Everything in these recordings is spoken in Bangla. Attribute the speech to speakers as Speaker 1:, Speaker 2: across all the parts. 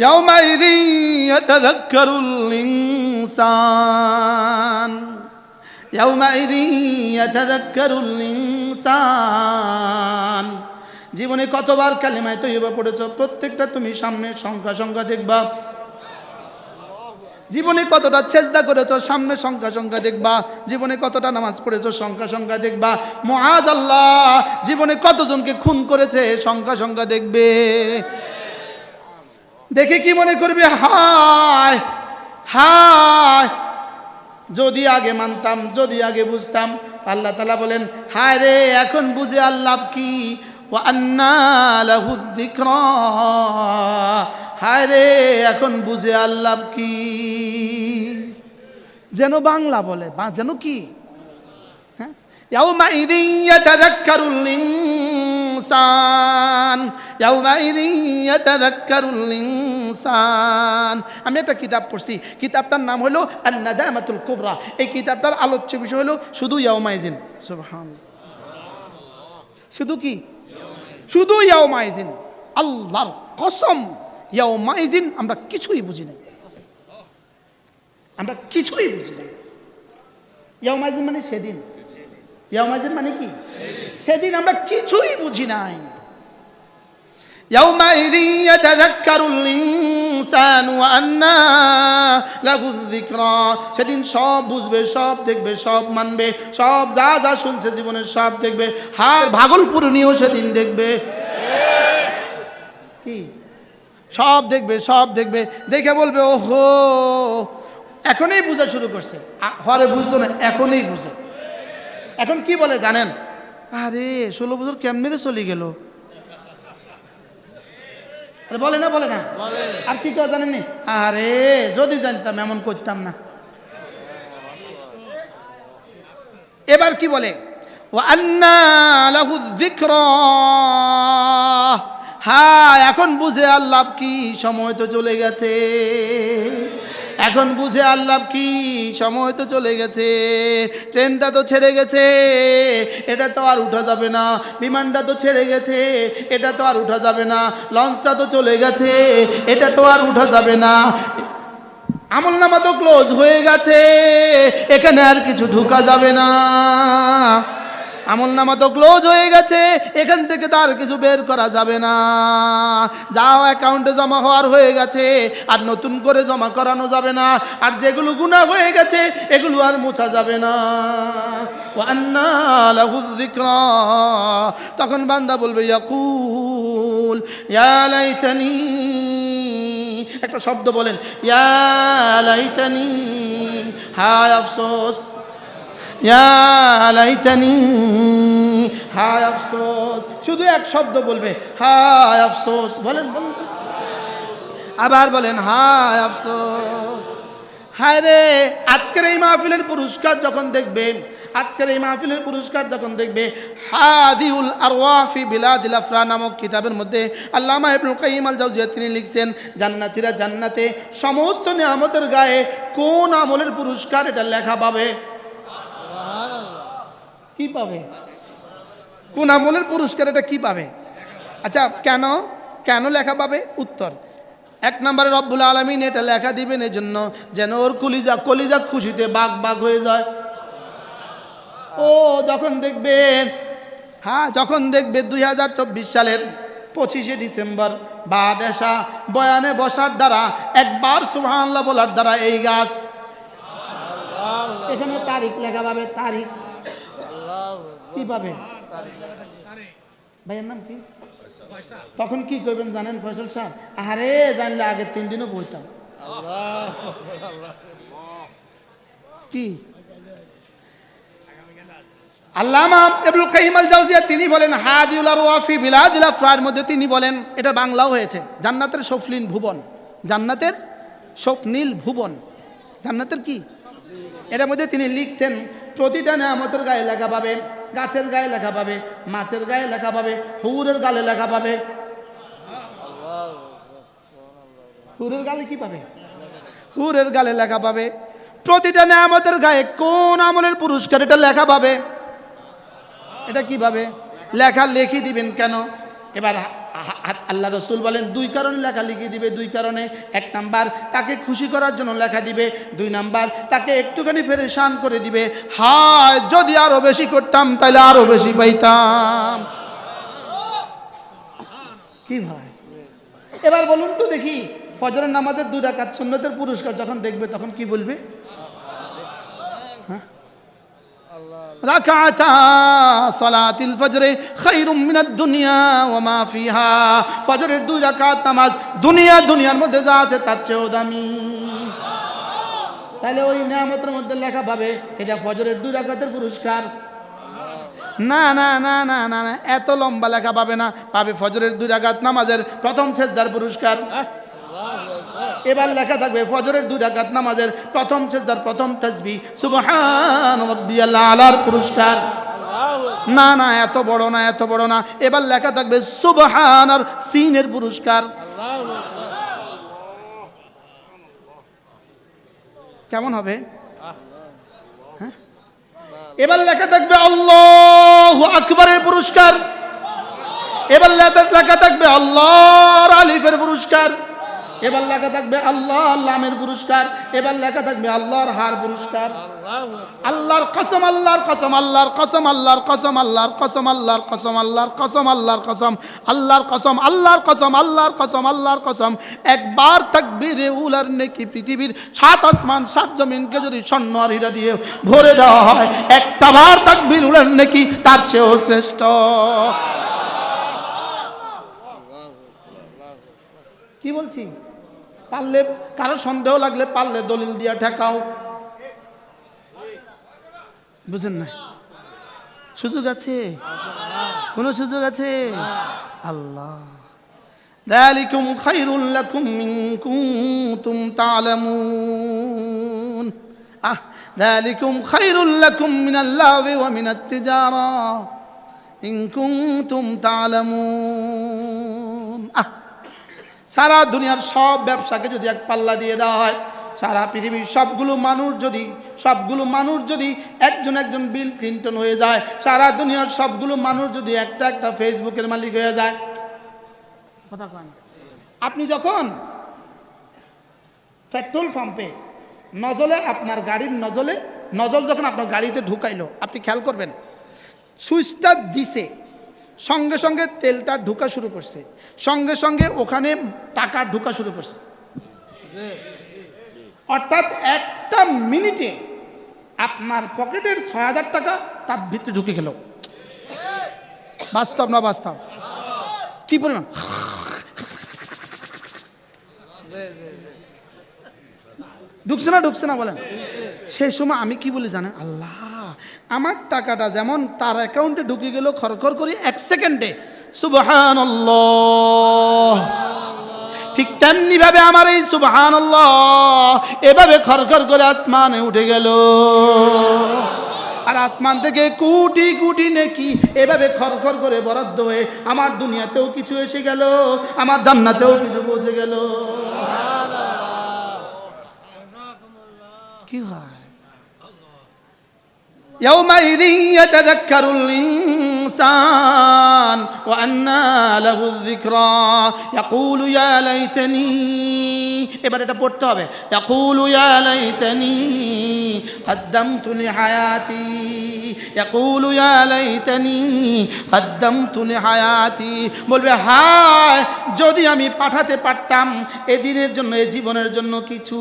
Speaker 1: يومئذ يتذكر الإنسان يومئذ يتذكر الإنسان জীবনে কতবার কালিমায় তৈবা পড়েছো প্রত্যেকটা তুমি সামনে সংখ্যা সংখ্যা দেখবা জীবনে কতটা ছেজদা করেছো সামনে সংখ্যা সংখ্যা দেখবা জীবনে কতটা নামাজ পড়েছো সংখ্যা সংখ্যা দেখবা মহাজ আল্লাহ জীবনে কতজনকে খুন করেছে সংখ্যা সংখ্যা দেখবে দেখে কি মনে করবে? হায় হায়। যদি আগে মানতাম, যদি আগে বুঝতাম, আল্লাহ তালা বলেন, হায় রে, এখন বুঝে আল্লাহ কি? ও আন্না লাহু যিকরা। হায় রে, এখন বুঝে আল্লাহ কি? যেন বাংলা বলে যেন কি? হ্যাঁ? আমি একটা কিতাব পড়ছি। কিতাবটার নাম হলো আন-নাদামাতুল কুবরা। এই কিতাবটার আলোচ্য বিষয় হলো শুধু ইয়াউমাইজিন সুবহানাল্লাহ। শুধু কি? শুধু ইয়াউমাইজিন আল্লাহর কসম ইয়াউমাইজিন আমরা কিছুই বুঝি না আমরা কিছুই বুঝি না ইয়াউমাইজিন মানে সেদিন। ইয়াউমাইজিন মানে কি? সেদিন আমরা কিছুই বুঝি নাই। يومئذ يتذكر الإنسان وأنى له الذكرى সেদিন সব বুঝবে সব দেখবে সব মানবে সব যা যা শুনছে জীবনের সব দেখবে হার ভাগলপুর নিয়েও সেদিন দেখবে কি সব দেখবে সব দেখবে দেখে বলবে ওহো এখনই বোঝা শুরু করছে আ- হরে বুঝতো না এখনই বুঝে এখন কি বলে জানেন আরে ষোলো বছর কেমনে রে চলে গেল আরে বলে না বলে না। আর কি কেউ জানেননি? আরে যদি জানতাম এমন করতাম না। এবার কি বলে? হ্যাঁ এখন বুঝে আল্লাহ কি? সময় তো চলে গেছে। এখন বুঝে আল্লাহ কি? সময় তো চলে গেছে, ট্রেনটা তো ছেড়ে গেছে, এটা তো আর উঠা যাবে না, বিমানটা তো ছেড়ে গেছে, এটা তো আর উঠা যাবে না, লঞ্চটা তো চলে গেছে, এটা তো আর উঠা যাবে না। আমল নামা তো ক্লোজ হয়ে গেছে, এখানে আর কিছু ঢুকা যাবে না। আমল নামা তো ক্লোজ হয়ে গেছে, এখান থেকে তো আর কিছু বের করা যাবে না। যাও অ্যাকাউন্টে জমা হওয়ার হয়ে গেছে, আর নতুন করে জমা করানো যাবে না। আর যেগুলো গুণা হয়ে গেছে, এগুলো আর মোছা যাবে না। তখন বান্দা বলবে, ইয়াকুল, ইয়া লাইতানি। একটা শব্দ বলেন, ইয়া লাইতানি। হায় আফসোস। হায় আফসোস। শুধু এক শব্দ বলবে, হায় আফসোস। বলেন বলেন। আবার বলেন, হায় আফসোস। হায় রে, আজকের এই মাহফিলের পুরস্কার যখন দেখবেন, আজকের এই মাহফিলের পুরস্কার যখন দেখবে, হাদিউল আরওয়াফি বিলাদিল আফরা নামক কিতাবের মধ্যে আল্লামা ইবনুল কাইয়িম আল জাওজিয়া তিনি লিখছেন, জান্নাতীরা জান্নাতে সমস্ত নিয়ামতের গায়ে কোন আমলের পুরস্কার এটা লেখা পাবে? কি পাবে? কোন আমলের পুরস্কার এটা কি পাবে? আচ্ছা কেন? কেন লেখা পাবে? উত্তর। এক নম্বরে রব্বুল আলমিন এটা লেখা দিবেন এই জন্য যেন ওর কলিজা কলিজা খুশিতে বাঘ বাঘ হয়ে যায়। ও যখন দেখবেন হ্যাঁ যখন দেখবে দুই হাজার চব্বিশ সালের পঁচিশে ডিসেম্বর বা দেশা বয়ানে বসার দ্বারা একবার সুবহানাল্লাহ বলার দ্বারা এই গাছ এখানে তারিখ লেখা পাবে তারিখ। কি পাবে? ভাইয়ের নাম কি? তখন কি করবেন জানেন ফয়সল সাহেব আরে জানলে আগের তিন দিনও বইতাম। কি? আল্লামা ইবনুল কাইয়িম আল জাওজিয়া তিনি বলেন, হাদিউল আরওয়াফি বিলাদিল আফরার মধ্যে তিনি বলেন, এটা বাংলাও হয়েছে, জান্নাতের সফলিন ভুবন জান্নাতের স্বপ্নীল ভুবন। জান্নাতের কি? এটার মধ্যে তিনি লিখছেন প্রতিটা নামতের গায়ে লেখা পাবে, গাছের গায়ে লেখা পাবে, মাছের গায়ে লেখা পাবে, হুরের গালে লেখা পাবে। হুরের গালে কি পাবে? হুরের গালে লেখা পাবে। প্রতিটা নামতের গায়ে কোন আমলের পুরস্কার এটা লেখা পাবে? এটা কীভাবে লেখা লেখি দিবেন কেন? এবার আল্লাহ রসুল বলেন, দুই কারণে লেখা লিখে দিবে, দুই কারণে। এক নাম্বার, তাকে খুশি করার জন্য লেখা দিবে। দুই নাম্বার, তাকে একটুখানি ফেরেশান করে দিবে। হায়, যদি আরও বেশি করতাম তাহলে আরও বেশি পাইতাম। কি ভাই? এবার বলুন তো দেখি, ফজরের নামাজের দুই রাকাত সুন্নতের পুরস্কার যখন দেখবে, তখন কি বলবে? হ্যাঁ? ফজরে দুনিয়া ফিহা। ফজরের নামাজ দুনিয়া দুনিয়ার মধ্যে যা আছে তার চেয়েও দামি। তাহলে ওই মধ্যে লেখা পাবে, এটা ফজরের পুরস্কার। না না না না না না, এত লম্বা লেখা পাবে না, পাবে ফজরের দুই রাকাত নামাজের প্রথম ছেজদার পুরস্কার। এবার লেখা থাকবে, ফজরের দুই রাকাত নামাজের প্রথম ছেজদার প্রথম তসবি সুবহান আলার পুরস্কার। না না, এত বড় না, এত বড় না। এবার লেখা থাকবে সুবহান আর সিনের পুরস্কার। কেমন হবে? হ্যাঁ? এবার লেখা থাকবে, আল্লাহ আকবরের পুরস্কার। এবার লেখা লেখা থাকবে, আল্লাহর আলিফের পুরস্কার। এবার লেখা থাকবে আল্লাহ লামের পুরস্কার এবার লেখা থাকবে আল্লাহর হার পুরস্কার আল্লাহর কসম আল্লাহর কসম আল্লাহর কসম আল্লাহর কসম আল্লাহর কসম আল্লাহর কসম আল্লাহর কসম আল্লাহর কসম আল্লাহর কসম আল্লাহর কসম আল্লাহর কসম আল্লাহর কসম একবার তাকবীরে উলার নেকি পৃথিবীর সাত আসমান সাত জমিনকে যদি স্বর্ণ আর হীরা দিয়ে ভরে দেওয়া হয় একটা বার তাকবীর উলার নেকি তার চেয়েও শ্রেষ্ঠ কি বলছি পারলে কারো সন্দেহ লাগলে পারলে দলিল দিয়া ঠেকাও বুঝেন না সুযোগ আছে কোন সুযোগ আছে আল্লাহ ذلكم خير لكم إن كنتم تعلمون آه ذلكم خير لكم من اللهو ومن التجارة إن كنتم تعلمون آه সারা দুনিয়ার সব ব্যবসাকে যদি এক পাল্লা দিয়ে দেওয়া হয়, সারা পৃথিবীর সবগুলো মানুষ যদি, সবগুলো মানুষ যদি একজন একজন বিল ক্লিন্টন হয়ে যায়, সারা দুনিয়ার সবগুলো মানুষ যদি একটা একটা ফেসবুকের মালিক হয়ে যায়। আপনি যখন পেট্রোল পাম্পে নজলে আপনার গাড়ির নজলে, নজল যখন আপনার গাড়িতে ঢুকাইলো, আপনি খেয়াল করবেন, সুইচটা দিছে সঙ্গে সঙ্গে তেলটা ঢুকা শুরু করছে। সঙ্গে সঙ্গে ওখানে টাকা ঢুকা শুরু করছে। অর্থাৎ একটা মিনিটে আপনার পকেটের ছয় হাজার টাকা তার ভিতরে ঢুকে গেল। বাস্তব না বাস্তব? কি পরিমাণ? ঢুকছে না ঢুকছে না বলেন। সেই সময় আমি কি বলি জানেন? আল্লাহ। আমার টাকাটা যেমন তার অ্যাকাউন্টে ঢুকে গেল খরখর করি এক সেকেন্ডে। সুবহান ঠিক তেমনি ভাবে আমার এই সুবহান এভাবে খরখর করে আসমানে উঠে গেল। আর আসমান থেকে কোটি কোটি নেকি এভাবে খরখর করে বরাদ্দ হয়ে আমার দুনিয়াতেও কিছু এসে গেল আমার জান্নাতেও কিছু পৌঁছে গেল। কি হয়? يومئذ يتذكر الإنسان وأنى له الذكرى يقول يا ليتني এবার এটা পড়তে হবে يقول يا ليتني قدمت لحياتي يقول يا ليتني قدمت لحياتي বলবে হায় যদি আমি পাঠাতে পারতাম এদিনের জন্য এ জীবনের জন্য কিছু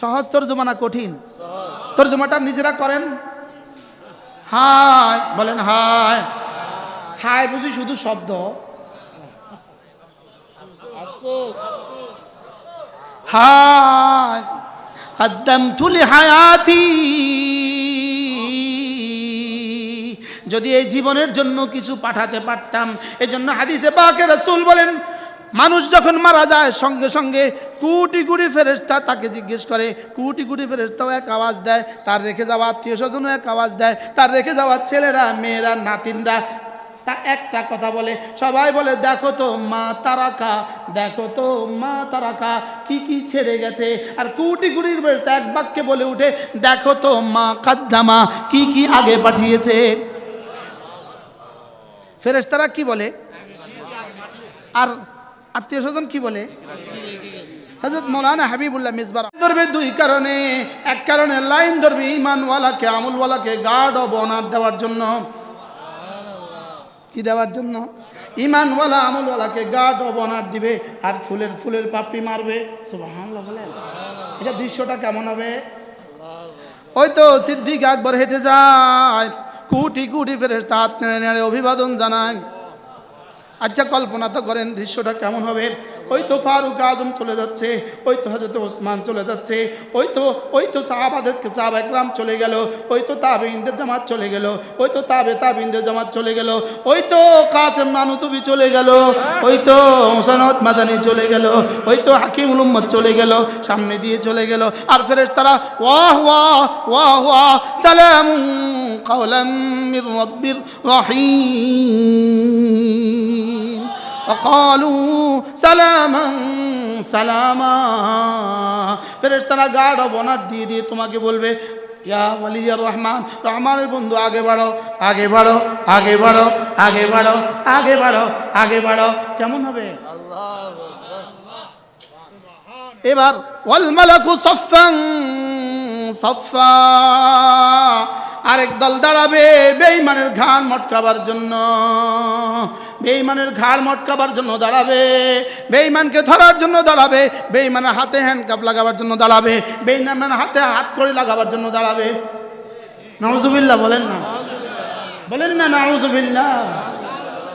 Speaker 1: সহজ তোর জমানা কঠিন। তর্জমাটা নিজেরা করেন? হায়, বলেন হায়। হায় বুঝি শুধু শব্দ? হায় হায়াতি যদি এই জীবনের জন্য কিছু পাঠাতে পারতাম, এজন্য হাদিসে বাকে রসুল বলেন মানুষ যখন মারা যায়, সঙ্গে সঙ্গে কুটি কোটি ফেরেস্তা তাকে জিজ্ঞেস করে, কুটি কোটি ফেরেস্তাও এক আওয়াজ দেয়, তার রেখে যাওয়া আত্মীয় স্বজনও এক আওয়াজ দেয়, তার রেখে যাওয়া ছেলেরা, মেয়েরা, নাতিনরা, তা একটা কথা বলে, সবাই বলে, দেখো তো মা তারাকা, দেখো তো মা তারাকা, কি কি ছেড়ে গেছে? আর কুটি কোটি এক বাক্যে বলে উঠে, দেখো তো মা কাদ্দামা, কি কি আগে পাঠিয়েছে? ফেরেশতারা কি বলে? আর আত্মীয় স্বজন কি বলে? হজরত মৌলানা হাবিবুল্লাহ মিসবার ধরবে দুই কারণে। এক কারণে লাইন ধরবে ইমানওয়ালাকে আমুলওয়ালাকে গার্ড অব অনার দেওয়ার জন্য। কি দেওয়ার জন্য? ইমানওয়ালা আমুলওয়ালাকে গার্ড অব অনার দিবে আর ফুলের ফুলের পাপড়ি মারবে। বলেন। এটা দৃশ্যটা কেমন হবে? ওই তো সিদ্দিক আকবর হেঁটে যায়। কুটি কুটি ফেরেস্তা হাত নেড়ে নেড়ে অভিবাদন জানায়। আচ্ছা কল্পনা তো করেন দৃশ্যটা কেমন হবে ওই তো ফারুক আজম চলে যাচ্ছে ওই তো হজরত ওসমান চলে যাচ্ছে ওই তো ওই তো সাহাবাদের সাহাব একরাম চলে গেল ওই তো তাবে ইন্দের জামাত চলে গেল ওই তো তাবে তাবে ইন্দের জামাত চলে গেল ওই তো কাসেম নানুতুবি চলে গেল ওই তো হোসেনত মাদানি চলে গেল ওই তো হাকিম উম্মদ চলে গেল সামনে দিয়ে চলে গেল আর ফেরেস তারা ওয়াহ ওয়াহ ওয়াহ ওয়াহ সালাম قولا من رب رحيم وقالوا سلاما সালামা ফেরেশতারা গার্ড অফ অনার দিয়ে দিয়ে তোমাকে বলবে ইয়া ওয়ালিয়ার রহমান রহমানের বন্ধু আগে বাড়ো আগে বাড়ো আগে বাড়ো আগে বাড়ো আগে বাড়ো আগে বাড়ো কেমন হবে এবার ওয়াল মালাকু সফাং সফা আরেক দল দাঁড়াবে বেইমানের ঘাড় মটকাবার জন্য। বেইমানের ঘাড় মটকাবার জন্য দাঁড়াবে। বেইমানকে ধরার জন্য দাঁড়াবে। বেইমানের হাতে হ্যান্ডকাপ লাগাবার জন্য দাঁড়াবে। বেঈমানের হাতে হাত করে লাগাবার জন্য দাঁড়াবে। নাউজুবিল্লাহ, বলেন না। বলেন না, নাউজুবিল্লাহ।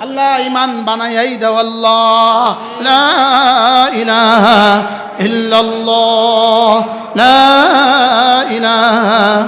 Speaker 1: আল্লাহ ইমান বানাই দাও, আল্লাহ। লা ইলাহা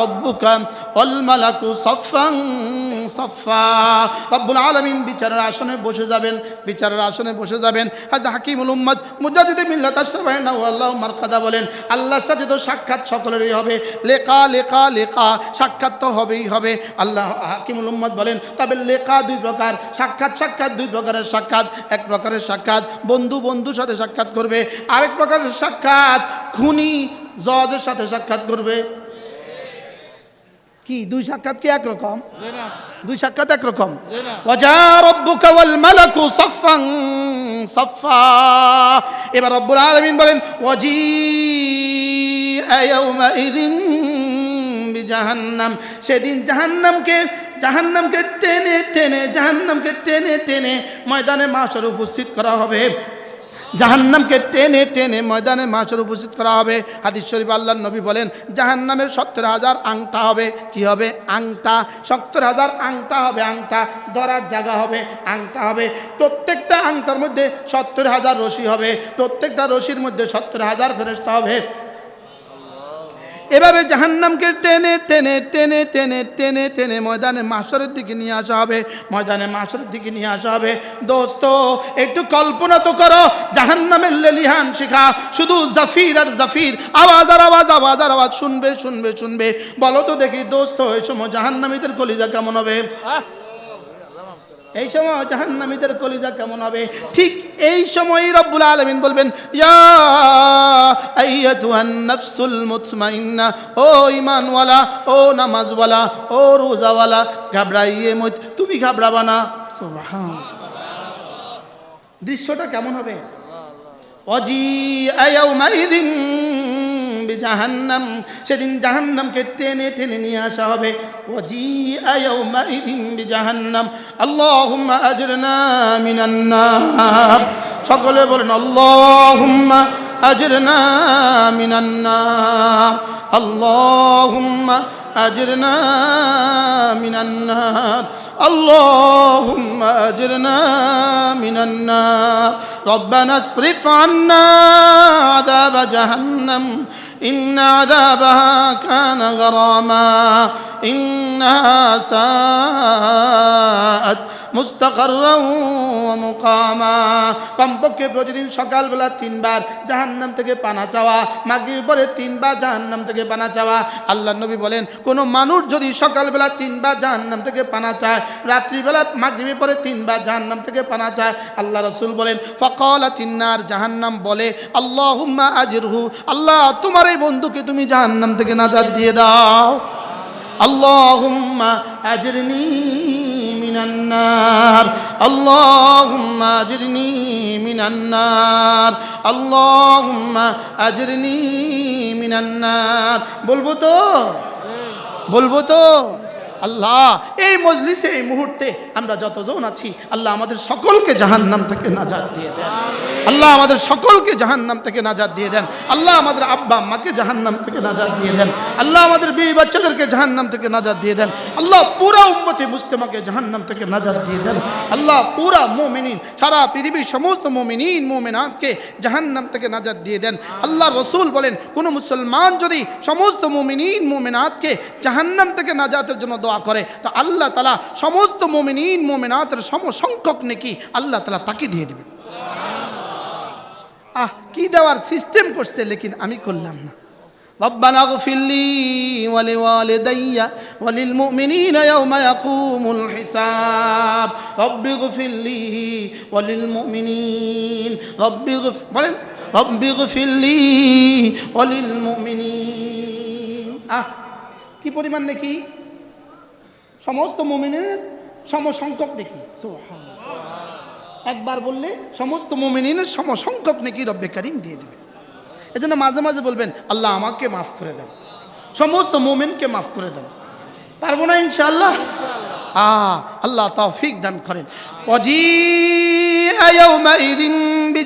Speaker 1: রব্বুকা অল মালাকু সফাং সফা রব্বুল আলামিন বিচারের আসনে বসে যাবেন, বিচারের আসনে বসে যাবেন। হাজ হাকিমুল উম্মদ মুজাহিদ মিল্লাত আশরাফাইনা আল্লাহ বলেন, আল্লাহর সাথে তো সাক্ষাৎ সকলেরই হবে। লেখা লেখা লেখা, সাক্ষাৎ তো হবেই হবে। আল্লাহ হাকিমুল উম্মদ বলেন, তবে লেখা দুই প্রকার, সাক্ষাৎ সাক্ষাৎ, দুই প্রকারের সাক্ষাৎ, এক প্রকারের সাক্ষাৎ, বন্ধু বন্ধুর সাথে সাক্ষাৎ করবে। আরেক প্রকারের সাক্ষাৎ খুনি জজের সাথে সাক্ষাৎ করবে। কি? দুই সাক্ষাৎ কি একরকম? দুই সাক্ষাৎ একরকম? এবার রব্বুল আলামিন বলেন বিজাহান্নাম। সেদিন জাহান্নামকে জাহান্নামকে টেনে টেনে জাহান্নামকে টেনে টেনে ময়দানে মাসর উপস্থিত করা হবে। জাহান্নামকে টেনে টেনে ময়দানে মাছের উপস্থিত করা হবে। হাদিস শরীফ আল্লাহ নবী বলেন, জাহান্নামের সত্তর হাজার আংটা হবে। কি হবে? আংটা। সত্তর হাজার আংটা হবে, আংটা। ধরার জায়গা হবে, আংটা হবে। প্রত্যেকটা আংটার মধ্যে সত্তর হাজার রশি হবে। প্রত্যেকটা রশির মধ্যে সত্তর হাজার ফেরস্তা হবে। এভাবে জাহান্নামকে টেনে টেনে টেনে টেনে টেনে টেনে ময়দানে মাসরের দিকে নিয়ে আসা হবে, ময়দানে মাসরের দিকে নিয়ে আসা হবে। দোস্ত, একটু কল্পনা তো করো, জাহান্নামের লেলিহান শিখা, শুধু জাফির আর জাফির, আওয়াজ আর আওয়াজ আওয়াজ আর আওয়াজ শুনবে শুনবে শুনবে। বলো তো দেখি, দোস্ত, এই সময় জাহান্নামীদের কলিজা কেমন হবে? এই সময় জাহান্নামীদের কলিজা কেমন হবে? ঠিক এই সময় রব্বুল আলমিন বলবেন ইয়া নাফসুল মুতমাইন্না ও ইমানওয়ালা ও নামাজওয়ালা ও রোজাওয়ালা ঘাবড়াইয়ে মত তুমি ঘাবড়াবা না? দৃশ্যটা কেমন হবে? অজি আয়াউমাইদিন জাহান্নাম সেদিন জাহান্নামকে টেনে টেনে নিয়ে আসা হবে ওজি আয়াউমাইদিন জাহান্নাম আল্লাহুম্মা আজরনা মিনান নার সকলে বলেন আল্লাহুম্মা আজরনা মিনান নার আল্লাহুম্মা أجرنا من النار اللهم أجرنا من النار ربنا اصرف عنا عذاب جهنم إن عذابها كان غراما إنها ساءت মুস্তাকারমা কমপক্ষে প্রতিদিন সকালবেলা তিনবার জাহান্নাম থেকে পানা চাওয়া মাগির পরে তিনবার জাহান্নাম থেকে পানা চাওয়া। আল্লাহ নবী বলেন, কোনো মানুষ যদি সকালবেলা তিনবার জাহান্নাম থেকে পানা চায়, রাত্রিবেলা মাগরিবের পরে তিনবার জাহান্নাম থেকে পানা চায়, আল্লাহ রসুল বলেন, ফকলা তিন্নার জাহান্নাম বলে আল্লাহ হুম্মা আজিরহু, আল্লাহ তোমার এই বন্ধুকে তুমি জাহান্নাম থেকে নাজাদ দিয়ে দাও। আল্লাহ হুম্মা আজিরনি النار اللهم اجرني من النار اللهم اجرني من النار بلبو تو بلبو تو আল্লাহ। এই মজলিসে, এই মুহূর্তে আমরা যতজন আছি, আল্লাহ আমাদের সকলকে জাহান্নাম থেকে নাজাদ দিয়ে দেন। আল্লাহ আমাদের সকলকে জাহান্নাম থেকে নাজাদ দিয়ে দেন। আল্লাহ আমাদের আব্বা, আম্মাকে জাহান্নাম থেকে নাজাদ দিয়ে দেন। আল্লাহ আমাদের বিবি বাচ্চাদেরকে জাহান্নাম থেকে নাজাদ দিয়ে দেন। আল্লাহ পুরা উম্মতে মুস্তেমাকে জাহান্নাম থেকে নাজাদ দিয়ে দেন। আল্লাহ পুরা মোমিনিন, সারা পৃথিবীর সমস্ত মোমিনিন, মোমেনাতকে জাহান্নাম থেকে নাজাদ দিয়ে দেন। আল্লাহ রসুল বলেন, কোনো মুসলমান যদি সমস্ত মোমিনিন, মোমেনাতকে জাহান্নাম থেকে নাজাতের জন্য দোয়া করে তো আল্লাহ তালা সমস্ত মোমিনিন মোমেনাতের সমসংখ্যক নেকি আল্লাহ তালা তাকে দিয়ে দেবে আহ কি দেওয়ার সিস্টেম করছে লেকিন আমি করলাম না ربنا اغفر لي ولوالدي وللمؤمنين يوم يقوم الحساب رب اغفر لي وللمؤمنين رب اغفر বলেন رب اغفر لي وللمؤمنين আহ কি পরিমাণ নাকি সমস্ত মুমিনের সমসংখ্যক দেখি একবার বললে সমস্ত মোমিনের সমসংখ্যক নাকি রব্বে করিম দিয়ে দেবে। এজন্য মাঝে মাঝে বলবেন, আল্লাহ আমাকে মাফ করে দেন। সমস্ত মোমেনকে মাফ করে দেন। পারব না ইনশাআল্লাহ? আ, আল্লাহ তৌফিক দান করেন। অজি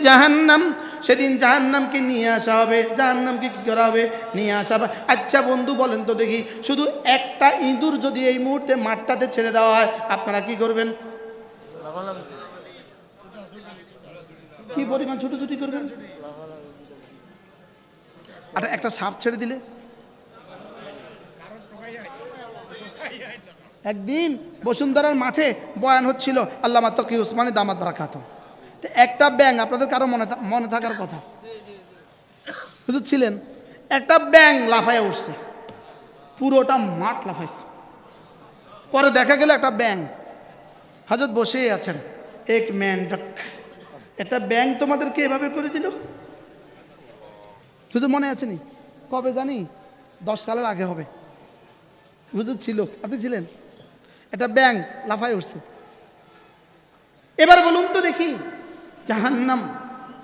Speaker 1: জাহান্নাম সেদিন জাহান্নামকে নিয়ে আসা হবে। জাহান্নামকে কী করা হবে? নিয়ে আসা হবে। আচ্ছা বন্ধু, বলেন তো দেখি, শুধু একটা ইঁদুর যদি এই মুহূর্তে মাঠটাতে ছেড়ে দেওয়া হয়, আপনারা কি করবেন? কি পরিমাণ ছুটোছুটি করবেন? আচ্ছা একটা সাপ ছেড়ে দিলে? একদিন বসুন্ধরার মাঠে বয়ান হচ্ছিল আল্লাহ তকি উসমানী দামাত রাখাত একটা ব্যাং আপনাদের কারও মনে মনে থাকার কথা। হুজুর ছিলেন, একটা ব্যাং লাফাইয়া উঠছে। পুরোটা মাঠ লাফাইছে। পরে দেখা গেল একটা ব্যাং হাজত বসেই আছেন। এক ম্যান ডাক, একটা ব্যাং তোমাদেরকে এভাবে করে দিল? হুজুর মনে আছে নি? কবে জানি? দশ সালের আগে হবে। হুজুর ছিল, আপনি ছিলেন? একটা ব্যাং লাফায় উঠছে। এবার বলুন তো দেখি। জাহান্নাম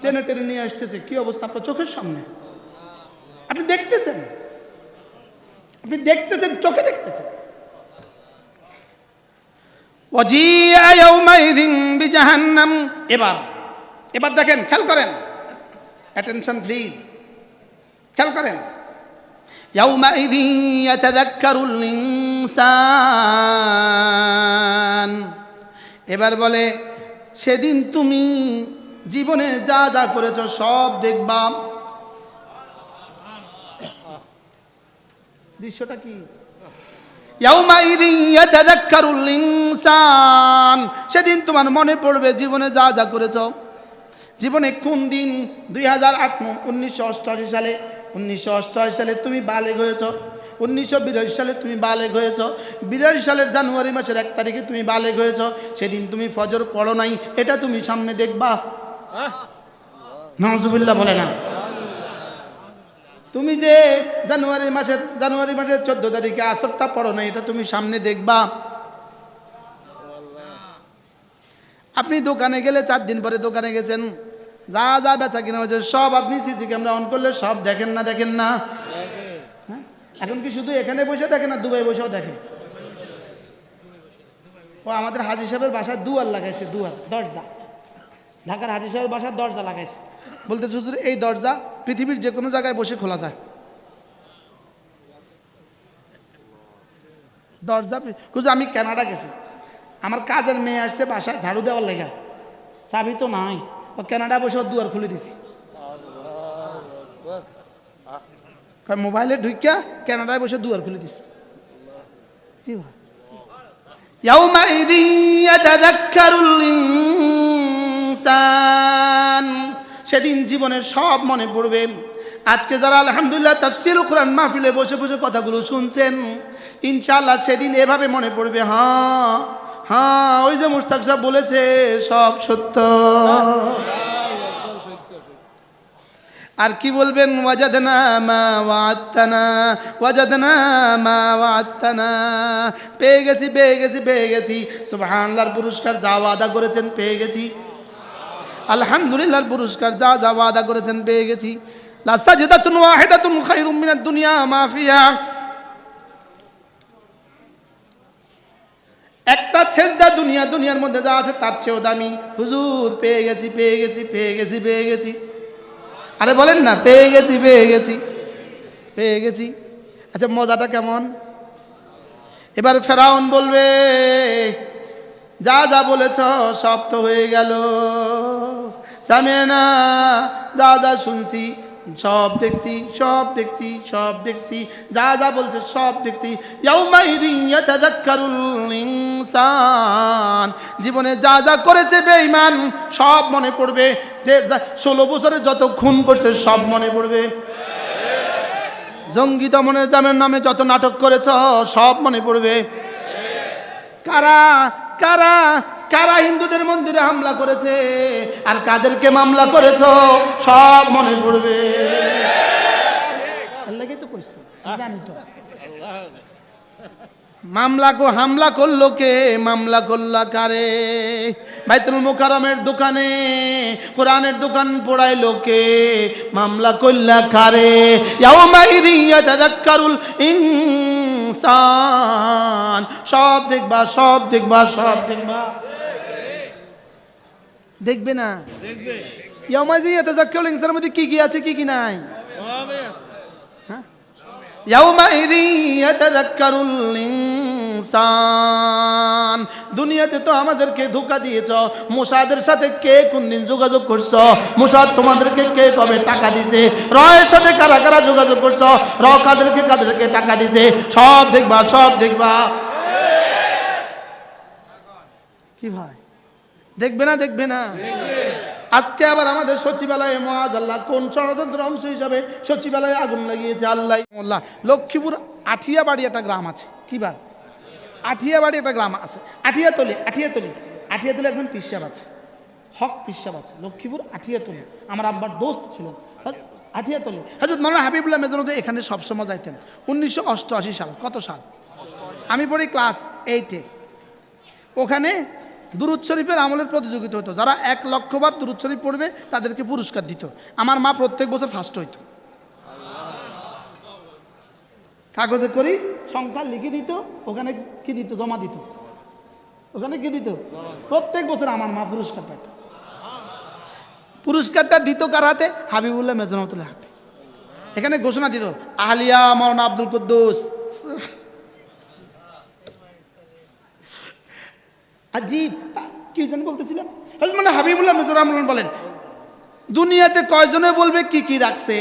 Speaker 1: টেনে টেনে নিয়ে আসতেছে কি অবস্থা আপনার চোখের সামনে আপনি দেখতেছেন আপনি দেখতেছেন চোখে দেখতেছেন وجيء يومئذ بجهنم এবার এবার দেখেন খেয়াল করেন অ্যাটেনশন প্লিজ খেয়াল করেন يومئذ يتذكر الإنسان এবার বলে সেদিন তুমি জীবনে যা যা করেছ সব দেখবা। দৃশ্যটা কি? সেদিন তোমার মনে পড়বে জীবনে যা যা করেছ। জীবনে কোন দিন? দুই হাজার আট, উনিশশো সালে। উনিশশো অষ্টআশি সালে তুমি বালেগ হয়েছ। উনিশশো বিরাশি সালে তুমি বালেগ হয়েছ। বিরাশি সালের জানুয়ারি মাসের এক তারিখে তুমি বালেগ হয়েছ। সেদিন তুমি ফজর পড়ো নাই এটা তুমি সামনে দেখবা। নজুবিল্লা বলে না। তুমি যে জানুয়ারি মাসের জানুয়ারি মাসের চোদ্দ তারিখে আসরটা পড়ো না এটা তুমি সামনে দেখবা। আপনি দোকানে গেলে চার দিন পরে দোকানে গেছেন। যা যা বেচা কিনা হয়েছে সব আপনি সিসি ক্যামেরা অন করলে সব দেখেন না দেখেন না? এখন কি শুধু এখানে বসে দেখে না দুবাই বসেও দেখে? ও, আমাদের হাজি সাহেবের বাসায় দুয়ার লাগাইছে, দুয়ার, দরজা। ঢাকার হাজি সাহেবের বাসার দরজা লাগাইছে। বলতে হুজুর, এই দরজা পৃথিবীর যে কোনো জায়গায় বসে খোলা যায়। দরজা হুজুর, আমি কানাডা গেছি। আমার কাজের মেয়ে আসছে বাসায় ঝাড়ু দেওয়ার লেগা। চাবি তো নাই। ও কানাডা বসে দুয়ার খুলে দিছি। মোবাইলে ঢুকিয়া কানাডায় বসে দুয়ার খুলে দিছি কি ভাই يومئذ يتذكر الإنسان সেদিন জীবনের সব মনে পড়বে আজকে যারা আলহামদুলিল্লাহ তাফসিল কোরআন মাহফিলে বসে বসে কথাগুলো শুনছেন ইনশাআল্লাহ সেদিন এভাবে মনে পড়বে হ্যাঁ হ্যাঁ ওই যে মুস্তাক সাহেব বলেছে সব সত্য আর কি বলবেন? ওয়াজাদনা মা ওয়াত্তানা ওয়াজাদনা মা ওয়াত্তানা পেয়ে গেছি পেয়ে গেছি পেয়ে গেছি। সুবহানাল্লাহর পুরস্কার যা ওয়াদা করেছেন পেয়ে গেছি। আলহামদুলিল্লাহর পুরস্কার যা যা ওয়াদা করেছেন পেয়ে গেছি। লাস্তা লাস্তাজিদাতুন ওয়াহিদাতুন খায়রুম মিনাদ দুনিয়া, মা ফিহা। একটা ছেজদা দুনিয়া, দুনিয়ার মধ্যে যা আছে তার চেয়েও দামি। হুজুর, পেয়ে গেছি পেয়ে গেছি পেয়ে গেছি পেয়ে গেছি। আরে বলেন না, পেয়ে গেছি পেয়ে গেছি পেয়ে গেছি। আচ্ছা মজাটা কেমন? এবার ফেরাউন বলবে, যা যা বলেছ, সব তো হয়ে গেল। সামিয়ানা, যা যা শুনছি, সব দেখছি সব দেখছি সব দেখছি। যা যা বলছে, সব দেখছি। ইনসান। জীবনে যা যা করেছে বেঈমান, সব মনে পড়বে। যে ষোলো বছরে যত খুন করছে, সব মনে পড়বে। জঙ্গি দমনের জামের নামে যত নাটক করেছ, সব মনে পড়বে। কারা কারা কারা হিন্দুদের মন্দিরে হামলা করেছে? আর কাদেরকে মামলা করেছ, সব মনে পড়বে। তো জানি তো। মামলা কো হামলা করল কে? মামলা করলা কারে? বাইতুল মুকাররমের দোকানে কোরআনের দোকান পোড়াইলো কে? মামলা করলা কারে? ইয়াতাযাক্কারুল ইনসান। সব দেখবা সব দেখবা সব দেখবা। দেখবে না? ইয়াউমাইদি ইয়াতাযাক্কারুল ইনসানের মধ্যে কি কি আছে কি কি নাই? দুনিয়াতে তো আমাদেরকে ধোকা দিয়েছ। মোসাদের সাথে কে কোন দিন যোগাযোগ করছ? মোসাদ তোমাদেরকে কে কবে টাকা দিছে? রয়ের সাথে কারা কারা যোগাযোগ করছ? র কাদেরকে কাদেরকে টাকা দিছে? সব দেখবা সব দেখবা। কি ভাই? দেখবে না দেখবে না? আজকে আবার আমাদের সচিবালয়ে মহাজ আল্লাহ, কোন ষড়যন্ত্র অংশ হিসাবে সচিবালয়ে আগুন লাগিয়েছে আল্লাহ। মোল্লা লক্ষ্মীপুর আঠিয়াবাড়ি একটা গ্রাম আছে, কি বার? আঠিয়াবাড়ি একটা গ্রাম আছে, আঠিয়াতলি আঠিয়াতলি আঠিয়াতলি একজন পিসাব আছে, হক পিসাব আছে, লক্ষ্মীপুর আঠিয়াতলি। আমার আব্বার দোস্ত ছিলেন আঠিয়াতলি। হাজরত মৌলানা হাবিবুল্লাহ মেজনুদ্দিন, এখানে সবসময় যাইতেন। উনিশশো অষ্টআশি সাল, কত সাল? আমি পড়ি ক্লাস এইটে ওখানে দুরুদ শরীফের আমলের প্রতিযোগিতা হতো। যারা এক লক্ষবার দুরুদ শরীফ পড়বে, তাদেরকে পুরস্কার দিত। আমার মা প্রত্যেক বছর ফার্স্ট হইতো। কাগজে করি সংখ্যা লিখে দিত, ওখানে কি দিত? জমা দিত। ওখানে কি দিত? প্রত্যেক বছর আমার মা পুরস্কার পেত পুরস্কারটা দিত কার হাতে? হাবিবুল্লাহ মেজনাতুল্লাহ হাতে। এখানে ঘোষণা দিত, আহলিয়া মৌলানা আব্দুল কুদ্দুস। আজিব কি যেন বলতেছিলাম? মানে হাবিবুল্লাহ মেজর রহমান বলেন, দুনিয়াতে কয়জনে বলবে কি কি রাখছে?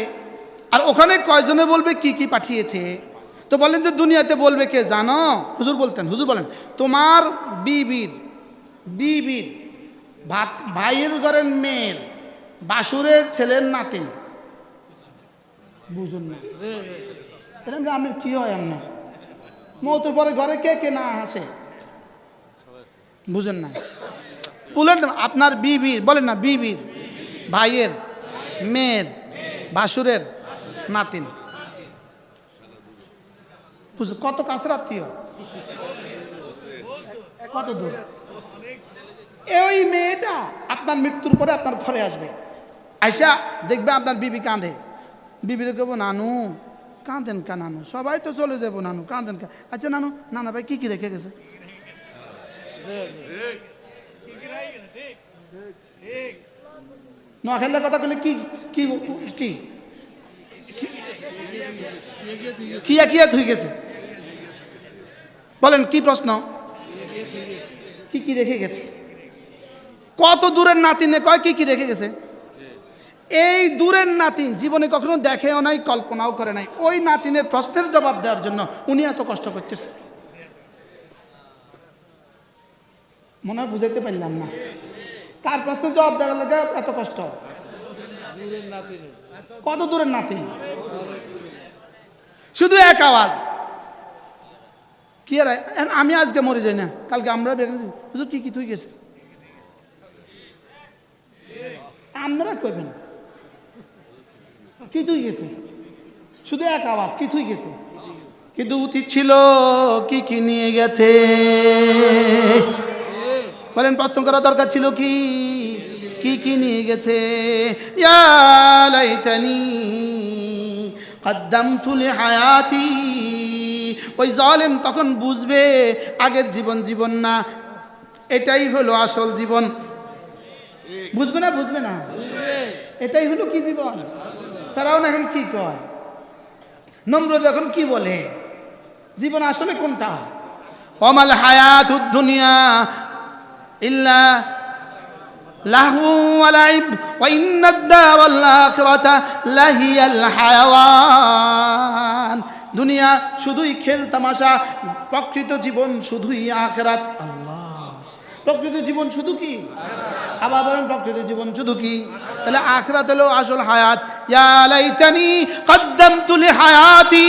Speaker 1: আর ওখানে কয়জনে বলবে কি কি পাঠিয়েছে? তো বলেন যে, দুনিয়াতে বলবে কে? জানো? হুজুর বলতেন, হুজুর বলেন, তোমার বিবির বিবির ভাত, ভাইয়ের ঘরের মেয়ের বাসুরের ছেলের নাতিন। বুঝুন না। এরকম কি হয় আপনার মৌতের পরে ঘরে কে কে না আসে? বুঝেন না। বলেন আপনার বিবির, বলেন না, বিবির, ভাইয়ের, মেয়ের বাসুরের নাতিন। বুঝ কত কাছের আত্মীয়? কত দূর? এই মেয়েটা আপনার মৃত্যুর পরে আপনার ঘরে আসবে। আইসা দেখবে আপনার বিবি কাঁধে বিবিরে কেবো নানু, কাঁদেন কা নানু? সবাই তো চলে যাব নানু, কাঁদেন কা? আচ্ছা নানু, নানা ভাই কি কি রেখে গেছে? নোয়াখালীর কথা বলে কি কি কি কিয়া কিয়া থুই গেছে? বলেন, কি প্রশ্ন? কি কি রেখে গেছে? কত দূরের নাতিনে কয় কি কি রেখে গেছে? এই দূরের নাতিন জীবনে কখনো দেখেও নাই, কল্পনাও করে নাই। ওই নাতিনের প্রশ্নের জবাব দেওয়ার জন্য উনি এত কষ্ট করতেছে। মনে হয় বুঝাইতে পারলাম না। তার প্রশ্ন জবাব দেওয়ার লাগে এত কষ্ট। কত দূরের নাতি? শুধু এক আওয়াজ। কি আর আমি আজকে মরে যাই না, কালকে আমরা শুধু কি কি তুই গেছে? আপনারা কইবেন। কি তুই গেছে? শুধু এক আওয়াজ, কি তুই গেছে? কিন্তু উচিত ছিল, কি কি নিয়ে গেছে? বলেন, প্রশ্ন করা দরকার ছিল কি? কি কি নিয়ে গেছে? লিহায়াতি। ওই জালেম তখন বুঝবে, আগের জীবন জীবন না, এটাই হলো আসল জীবন। বুঝবে না বুঝবে না? এটাই হলো কি জীবন? তারাও এখন কি কয়? নম্রদ এখন কি বলে? জীবন আসলে কোনটা? অমাল হায়াত দুনিয়া ইল্লা লাহু ওয়ালাইব وإن الدار الآخرة لهي الحيوان দুনিয়া শুধুই খেল তামাশা প্রকৃত জীবন শুধুই আখেরাত আল্লাহ প্রকৃত জীবন শুধু কি আবার বলেন প্রকৃত জীবন শুধু কি তাহলে আখরাত হলো আসল হায়াত ইয়া লাইতানি কদ্দামতু লিহায়াতি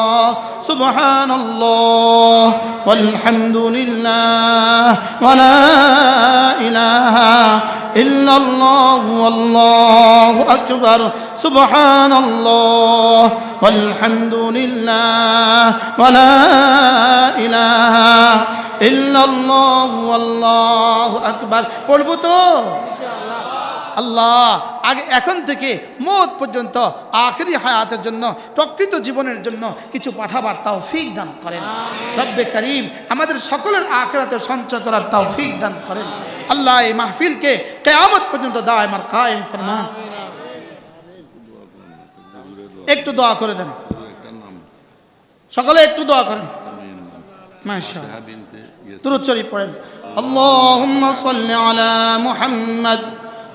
Speaker 1: سبحان الله والحمد لله ولا إله إلا الله والله أكبر سبحان الله والحمد لله ولا إله إلا الله والله أكبر পড়বো তো আল্লাহ আগে এখন থেকে মত পর্যন্ত আখেরি হায়াতের জন্য প্রকৃত জীবনের জন্য কিছু পাঠাবার তাও ফিক দান করেন রব্বে করিম আমাদের সকলের আখেরাতে সঞ্চয় করার তাও ফিক দান করেন আল্লাহ এই মাহফিলকে কেয়ামত পর্যন্ত দায় আমার কায়েম ফরমান একটু দোয়া করে দেন সকলে একটু দোয়া করেন মাশা درود شريف পড়েন اللهم صل على محمد